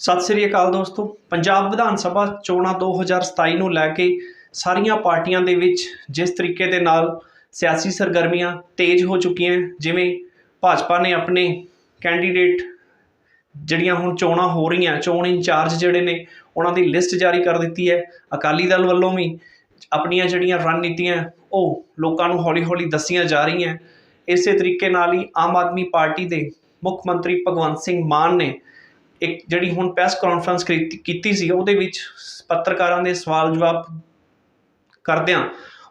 ਸਤਿ ਸ੍ਰੀ ਅਕਾਲ ਦੋਸਤੋ। ਪੰਜਾਬ ਵਿਧਾਨ ਸਭਾ ਚੋਣਾਂ 2027 ਨੂੰ ਲੈ ਕੇ ਸਾਰੀਆਂ ਪਾਰਟੀਆਂ ਦੇ ਵਿੱਚ ਜਿਸ ਤਰੀਕੇ ਦੇ ਨਾਲ ਸਿਆਸੀ ਸਰਗਰਮੀਆਂ ਤੇਜ਼ ਹੋ ਚੁੱਕੀਆਂ ਜਿਵੇਂ ਭਾਜਪਾ ਨੇ ਆਪਣੇ ਕੈਂਡੀਡੇਟ ਜਿਹੜੀਆਂ ਹੁਣ ਚੋਣਾਂ ਹੋ ਰਹੀਆਂ, ਚੋਣ ਇੰਚਾਰਜ ਜਿਹੜੇ ਨੇ, ਉਹਨਾਂ ਦੀ ਲਿਸਟ ਜਾਰੀ ਕਰ ਦਿੱਤੀ ਹੈ। ਅਕਾਲੀ ਦਲ ਵੱਲੋਂ ਵੀ ਆਪਣੀਆਂ ਜਿਹੜੀਆਂ ਰਣਨੀਤੀਆਂ, ਉਹ ਲੋਕਾਂ ਨੂੰ ਹੌਲੀ-ਹੌਲੀ ਦੱਸੀਆਂ ਜਾ ਰਹੀਆਂ ਇਸੇ ਤਰੀਕੇ ਨਾਲ ਹੀ ਆਮ ਆਦਮੀ ਪਾਰਟੀ ਦੇ ਮੁੱਖ ਮੰਤਰੀ ਭਗਵੰਤ ਸਿੰਘ ਮਾਨ ਨੇ ਇੱਕ ਜਿਹੜੀ ਹੁਣ ਪ੍ਰੈਸ ਕਾਨਫਰੰਸ ਕੀਤੀ ਸੀ, ਉਹਦੇ ਵਿੱਚ ਪੱਤਰਕਾਰਾਂ ਦੇ ਸਵਾਲ ਜਵਾਬ ਕਰਦਿਆਂ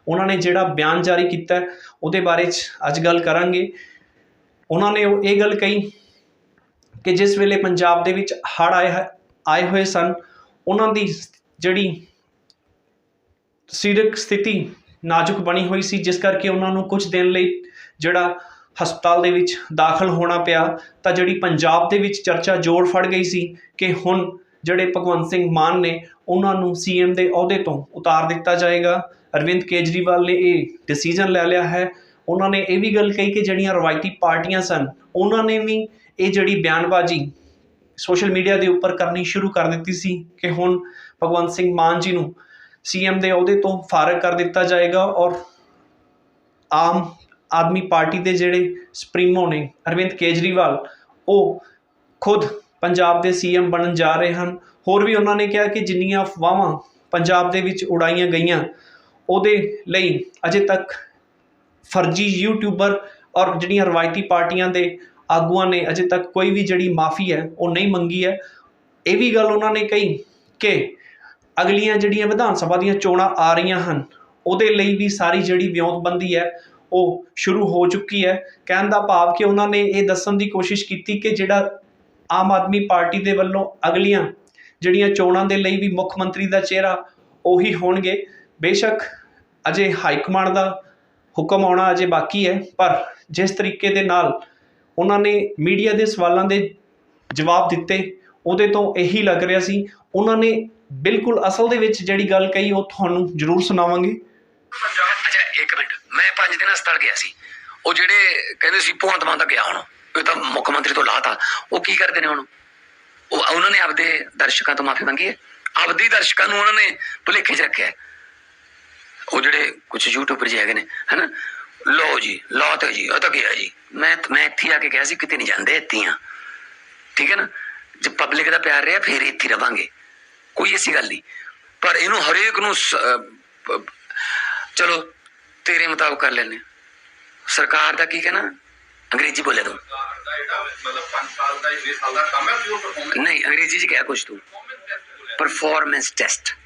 ਉਹਨਾਂ ਨੇ ਜਿਹੜਾ ਬਿਆਨ ਜਾਰੀ ਕੀਤਾ, ਉਹਦੇ ਬਾਰੇ 'ਚ ਅੱਜ ਗੱਲ ਕਰਾਂਗੇ। ਉਹਨਾਂ ਨੇ ਉਹ ਇਹ ਗੱਲ ਕਹੀ ਕਿ ਜਿਸ ਵੇਲੇ ਪੰਜਾਬ ਦੇ ਵਿੱਚ ਹੜ੍ਹ ਆਏ ਆਏ ਹੋਏ ਸਨ, ਉਹਨਾਂ ਦੀ ਜਿਹੜੀ ਸਰੀਰਕ ਸਥਿਤੀ ਨਾਜ਼ੁਕ ਬਣੀ ਹੋਈ ਸੀ, ਜਿਸ ਕਰਕੇ ਉਹਨਾਂ ਨੂੰ ਕੁਝ ਦਿਨ ਲਈ ਜਿਹੜਾ ਹਸਪਤਾਲ ਦੇ ਵਿੱਚ ਦਾਖਲ ਹੋਣਾ ਪਿਆ, ਤਾਂ ਜਿਹੜੀ ਪੰਜਾਬ ਦੇ ਵਿੱਚ ਚਰਚਾ ਜੋਰ ਫੜ ਗਈ ਸੀ ਕਿ ਹੁਣ ਜਿਹੜੇ ਭਗਵੰਤ ਸਿੰਘ ਮਾਨ ਨੇ ਉਹਨਾਂ ਨੂੰ ਸੀਐਮ ਦੇ ਅਹੁਦੇ ਤੋਂ ਉਤਾਰ ਦਿੱਤਾ ਜਾਏਗਾ। ਅਰਵਿੰਦ ਕੇਜਰੀਵਾਲ ਨੇ ਇਹ ਡਿਸੀਜਨ ਲੈ ਲਿਆ ਹੈ। ਉਹਨਾਂ ਨੇ ਇਹ ਵੀ ਗੱਲ ਕਹੀ ਕਿ ਜਿਹੜੀਆਂ ਰਵਾਇਤੀ ਪਾਰਟੀਆਂ ਸਨ, ਉਹਨਾਂ ਨੇ ਵੀ ਇਹ ਜਿਹੜੀ ਬਿਆਨਬਾਜ਼ੀ ਸੋਸ਼ਲ ਮੀਡੀਆ ਦੇ ਉੱਪਰ ਕਰਨੀ ਸ਼ੁਰੂ ਕਰ ਦਿੱਤੀ ਸੀ ਕਿ ਹੁਣ ਭਗਵੰਤ ਸਿੰਘ ਮਾਨ ਜੀ ਨੂੰ ਸੀਐਮ ਦੇ ਅਹੁਦੇ ਤੋਂ ਫਾਰਗ ਕਰ ਦਿੱਤਾ ਜਾਏਗਾ ਔਰ ਆਮ ਆਦਮੀ ਪਾਰਟੀ ਦੇ ਜਿਹੜੇ ਸੁਪਰੀਮੋ ਨੇ, ਅਰਵਿੰਦ ਕੇਜਰੀਵਾਲ, ਉਹ ਖੁਦ ਪੰਜਾਬ ਦੇ ਸੀਐਮ ਬਣਨ ਜਾ ਰਹੇ ਹਨ। ਹੋਰ ਵੀ ਉਹਨਾਂ ਨੇ ਕਿਹਾ ਕਿ ਜਿੰਨੀਆਂ ਅਫਵਾਹਾਂ ਪੰਜਾਬ ਦੇ ਵਿੱਚ ਉਡਾਈਆਂ ਗਈਆਂ, ਉਹਦੇ ਲਈ ਅਜੇ ਤੱਕ ਫਰਜ਼ੀ ਯੂਟਿਊਬਰ ਔਰ ਜਿਹੜੀਆਂ ਰਵਾਇਤੀ ਪਾਰਟੀਆਂ ਦੇ ਆਗੂਆਂ ਨੇ ਅਜੇ ਤੱਕ ਕੋਈ ਵੀ ਜਿਹੜੀ ਮਾਫੀ ਹੈ, ਉਹ ਨਹੀਂ ਮੰਗੀ ਹੈ। ਇਹ ਵੀ ਗੱਲ ਉਹਨਾਂ ਨੇ ਕਹੀ ਕਿ ਅਗਲੀਆਂ ਜਿਹੜੀਆਂ ਵਿਧਾਨ ਸਭਾ ਦੀਆਂ ਚੋਣਾਂ ਆ ਰਹੀਆਂ ਹਨ, ਉਹਦੇ ਲਈ ਵੀ ਸਾਰੀ ਜਿਹੜੀ ਵਿਉਂਤਬੰਦੀ ਹੈ ਉਹ ਸ਼ੁਰੂ ਹੋ ਚੁੱਕੀ ਹੈ। ਕਹਿਣ ਦਾ ਭਾਵ ਕਿ ਉਹਨਾਂ ਨੇ ਇਹ ਦੱਸਣ ਦੀ ਕੋਸ਼ਿਸ਼ ਕੀਤੀ ਕਿ ਜਿਹੜਾ ਆਮ ਆਦਮੀ ਪਾਰਟੀ ਦੇ ਵੱਲੋਂ ਅਗਲੀਆਂ ਜਿਹੜੀਆਂ ਚੋਣਾਂ ਦੇ ਲਈ ਵੀ ਮੁੱਖ ਮੰਤਰੀ ਦਾ ਚਿਹਰਾ ਉਹੀ ਹੋਣਗੇ। ਬੇਸ਼ੱਕ ਅਜੇ ਹਾਈ ਕਮਾਂਡ ਦਾ ਹੁਕਮ ਆਉਣਾ ਅਜੇ ਬਾਕੀ ਹੈ, ਪਰ ਜਿਸ ਤਰੀਕੇ ਦੇ ਨਾਲ ਉਹਨਾਂ ਨੇ ਮੀਡੀਆ ਦੇ ਸਵਾਲਾਂ ਦੇ ਜਵਾਬ ਦਿੱਤੇ, ਉਹਦੇ ਤੋਂ ਇਹੀ ਲੱਗ ਰਿਹਾ ਸੀ। ਉਹਨਾਂ ਨੇ ਬਿਲਕੁਲ ਅਸਲ ਦੇ ਵਿੱਚ ਜਿਹੜੀ ਗੱਲ ਕਹੀ, ਉਹ ਤੁਹਾਨੂੰ ਜ਼ਰੂਰ ਸੁਣਾਵਾਂਗੇ। ਅੱਛਾ, ਇੱਕ ਮਿੰਟ। ਮੈਂ ਪੰਜ ਦਿਨ ਹਸਪਤਾਲ ਗਿਆ ਸੀ। ਉਹ ਜਿਹੜੇ ਕਹਿੰਦੇ ਸੀ ਭਗਵੰਤ ਮਾਨ ਤਾਂ ਗਿਆ ਹੁਣ ਇਹ ਤਾਂ ਮੁੱਖ ਮੰਤਰੀ ਤੋਂ ਲਾਤਾ। ਉਹ ਕੀ ਕਰਦੇ ਨੇ ਹੁਣ? ਉਹ, ਉਹਨਾਂ ਨੇ ਆਪਦੇ ਦਰਸ਼ਕਾਂ ਤੋਂ ਮਾਫੀ ਮੰਗੀ ਹੈ। ਆਪਦੇ ਦਰਸ਼ਕਾਂ ਨੂੰ ਉਹਨਾਂ ਨੇ ਭੁਲੇਖੇ 'ਚ ਰੱਖਿਆ ਉਹ ਜਿਹੜੇ ਕੁਝ ਯੂਟਿਊਬਰ ਜੀ ਹੈਗੇ ਨੇ, ਹਨਾ? ਲੋ ਜੀ, ਲਓ ਤੇ ਜੀ, ਉਹ ਤਾਂ ਗਿਆ ਜੀ। ਮੈਂ ਮੈਂ ਇੱਥੇ ਆ ਕੇ ਕਿਹਾ ਸੀ, ਕਿਤੇ ਨਹੀਂ ਜਾਂਦੇ ਇੱਥੇ ਇੱਥੀਆਂ ਠੀਕ ਹੈ ਨਾ? ਜੇ ਪਬਲਿਕ ਦਾ ਪਿਆਰ ਰਿਹਾ, ਫੇਰ ਇੱਥੇ ਰਵਾਂਗੇ। ਕੋਈ ਐਸੀ ਗੱਲ ਨਹੀਂ। ਪਰ ਇਹਨੂੰ ਹਰੇਕ ਨੂੰ ਚਲੋ ਤੇਰੇ ਮੁਤਾਬਕ ਕਰ ਲੈਨੇ ਸਰਕਾਰ ਦਾ ਕੀ ਕਹਿਣਾ? ਅੰਗਰੇਜ਼ੀ ਬੋਲੇ ਤੂੰ। ਨਹੀਂ, ਅੰਗਰੇਜ਼ੀ ਚ ਕਿਹਾ ਕੁਝ ਤੂੰ। ਪਰਫਾਰਮੈਂਸ ਟੈਸਟ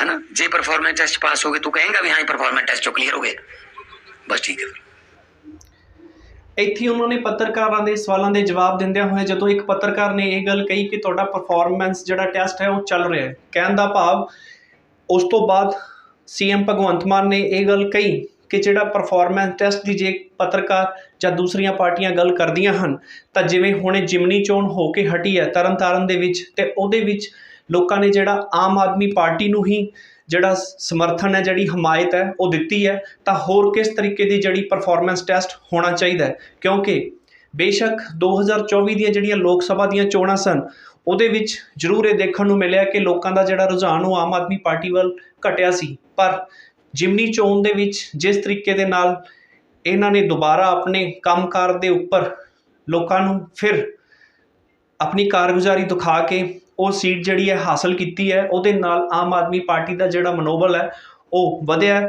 ਹੈ ਨਾ ਜੇ ਪਰਫਾਰਮੈਂਸ ਟੈਸਟ ਪਾਸ ਹੋ ਗਏ, ਤੂੰ ਕਹੇਂਗਾ ਵੀ ਹਾਂ ਪਰਫਾਰਮੈਂਸ ਟੈਸਟ ਚੋਂ ਕਲੀਅਰ ਹੋ ਗਏ। ਬਸ ਠੀਕ ਹੈ। ਇੱਥੇ ਉਹਨਾਂ ਨੇ ਪੱਤਰਕਾਰਾਂ ਦੇ ਸਵਾਲਾਂ ਦੇ ਜਵਾਬ ਦਿੰਦਿਆਂ ਹੋਏ ਜਦੋਂ ਇੱਕ ਪੱਤਰਕਾਰ ਨੇ ਇਹ ਗੱਲ ਕਹੀ ਕਿ ਤੁਹਾਡਾ ਪਰਫਾਰਮੈਂਸ ਜਿਹੜਾ ਟੈਸਟ ਹੈ ਉਹ ਚੱਲ ਰਿਹਾ ਹੈ। ਕਹਿਣ ਦਾ ਭਾਵ, ਉਸ ਤੋਂ ਬਾਅਦ ਸੀਐਮ ਭਗਵੰਤ ਮਾਨ ਨੇ ਇਹ ਗੱਲ ਕਹੀ ਕਿ ਜਿਹੜਾ ਪਰਫਾਰਮੈਂਸ ਟੈਸਟ ਦੀ ਜੇ ਪੱਤਰਕਾਰ ਜਾਂ ਦੂਸਰੀਆਂ ਪਾਰਟੀਆਂ ਗੱਲ ਕਰਦੀਆਂ ਹਨ, ਤਾਂ ਜਿਵੇਂ ਹੁਣੇ ਜਿਮਨੀ ਚੋਣ ਹੋ ਕੇ ਹਟੀ ਹੈ ਤਰਨਤਾਰਨ ਦੇ ਵਿੱਚ ਤੇ ਉਹਦੇ ਵਿੱਚ ਲੋਕਾਂ ਨੇ ਜਿਹੜਾ ਆਮ ਆਦਮੀ ਪਾਰਟੀ ਨੂੰ ਹੀ ਜਿਹੜਾ ਸਮਰਥਨ ਹੈ, ਜਿਹੜੀ ਹਮਾਇਤ ਹੈ, ਉਹ ਦਿੱਤੀ ਹੈ, ਤਾਂ ਹੋਰ ਕਿਸ ਤਰੀਕੇ ਦੀ ਜਿਹੜੀ ਪਰਫਾਰਮੈਂਸ ਟੈਸਟ ਹੋਣਾ ਚਾਹੀਦਾ ਕਿਉਂਕਿ ਬੇਸ਼ੱਕ 2024 ਦੀਆਂ ਜਿਹੜੀਆਂ ਲੋਕ ਸਭਾ ਦੀਆਂ ਚੋਣਾਂ ਸਨ ਉਹਦੇ ਵਿੱਚ ਜ਼ਰੂਰ ਇਹ ਦੇਖਣ ਨੂੰ ਮਿਲਿਆ ਕਿ ਲੋਕਾਂ ਦਾ ਜਿਹੜਾ ਰੁਝਾਨ ਉਹ ਆਮ ਆਦਮੀ ਪਾਰਟੀ ਵੱਲ ਘਟਿਆ ਸੀ। ਪਰ ਜਿਮਨੀ ਚੋਣ ਦੇ ਵਿੱਚ ਜਿਸ ਤਰੀਕੇ ਦੇ ਨਾਲ ਇਹਨਾਂ ਨੇ ਦੁਬਾਰਾ ਆਪਣੇ ਕੰਮਕਾਰ ਦੇ ਉੱਪਰ ਲੋਕਾਂ ਨੂੰ ਫਿਰ ਆਪਣੀ ਕਾਰਗੁਜ਼ਾਰੀ ਦਿਖਾ ਕੇ ਉਹ ਸੀਟ ਜਿਹੜੀ ਹੈ ਹਾਸਲ ਕੀਤੀ ਹੈ, ਉਹਦੇ ਨਾਲ ਆਮ ਆਦਮੀ ਪਾਰਟੀ ਦਾ ਜਿਹੜਾ ਮਨੋਬਲ ਹੈ ਉਹ ਵਧਿਆ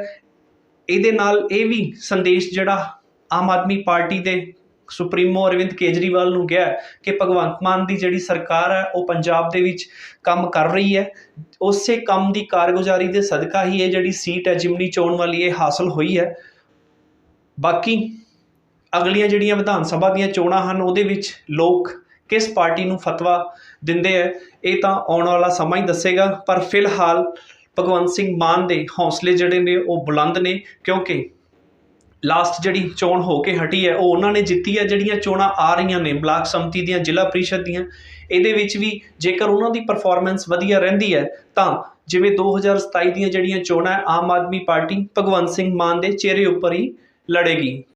ਇਹਦੇ ਨਾਲ ਇਹ ਵੀ ਸੰਦੇਸ਼ ਜਿਹੜਾ ਆਮ ਆਦਮੀ ਪਾਰਟੀ ਦੇ ਸੁਪਰੀਮੋ ਅਰਵਿੰਦ ਕੇਜਰੀਵਾਲ ਨੂੰ ਕਿਹਾ ਕਿ ਭਗਵੰਤ ਮਾਨ ਦੀ ਜਿਹੜੀ ਸਰਕਾਰ ਹੈ, ਉਹ ਪੰਜਾਬ ਦੇ ਵਿੱਚ ਕੰਮ ਕਰ ਰਹੀ ਹੈ। ਉਸੇ ਕੰਮ ਦੀ ਕਾਰਗੁਜ਼ਾਰੀ ਦੇ ਸਦਕਾ ਹੀ ਇਹ ਜਿਹੜੀ ਸੀਟ ਹੈ, ਜਿਮਨੀ ਚੋਣ ਵਾਲੀ, ਇਹ ਹਾਸਲ ਹੋਈ ਹੈ। ਬਾਕੀ ਅਗਲੀਆਂ ਜਿਹੜੀਆਂ ਵਿਧਾਨ ਸਭਾ ਦੀਆਂ ਚੋਣਾਂ ਹਨ, ਉਹਦੇ ਵਿੱਚ ਲੋਕ ਕਿਸ ਪਾਰਟੀ ਨੂੰ ਫਤਵਾ ਦਿੰਦੇ ਹੈ, ਇਹ ਤਾਂ ਆਉਣ ਵਾਲਾ ਸਮਾਂ ਹੀ ਦੱਸੇਗਾ। ਪਰ ਫਿਲਹਾਲ ਭਗਵੰਤ ਸਿੰਘ ਮਾਨ ਦੇ ਹੌਸਲੇ ਜਿਹੜੇ ਨੇ, ਉਹ ਬੁਲੰਦ ਨੇ, ਕਿਉਂਕਿ ਲਾਸਟ ਜਿਹੜੀ ਚੋਣ ਹੋ ਕੇ ਹਟੀ ਹੈ, ਉਹ ਉਹਨਾਂ ਨੇ ਜਿੱਤੀ ਹੈ, ਜਿਹੜੀਆਂ ਚੋਣਾਂ ਆ ਰਹੀਆਂ ਨੇ, ਬਲਾਕ ਸੰਮਤੀ ਦੀਆਂ, ਜ਼ਿਲ੍ਹਾ ਪ੍ਰੀਸ਼ਦ ਦੀਆਂ। ਇਹਦੇ ਵਿੱਚ ਵੀ ਜੇਕਰ ਉਹਨਾਂ ਦੀ ਪਰਫਾਰਮੈਂਸ ਵਧੀਆ ਰਹਿੰਦੀ ਹੈ, ਤਾਂ ਜਿਵੇਂ 2027 ਦੀਆਂ ਜਿਹੜੀਆਂ ਚੋਣਾਂ ਆਮ ਆਦਮੀ ਪਾਰਟੀ ਭਗਵੰਤ ਸਿੰਘ ਮਾਨ ਦੇ ਚਿਹਰੇ ਉੱਪਰ ਹੀ ਲੜੇਗੀ।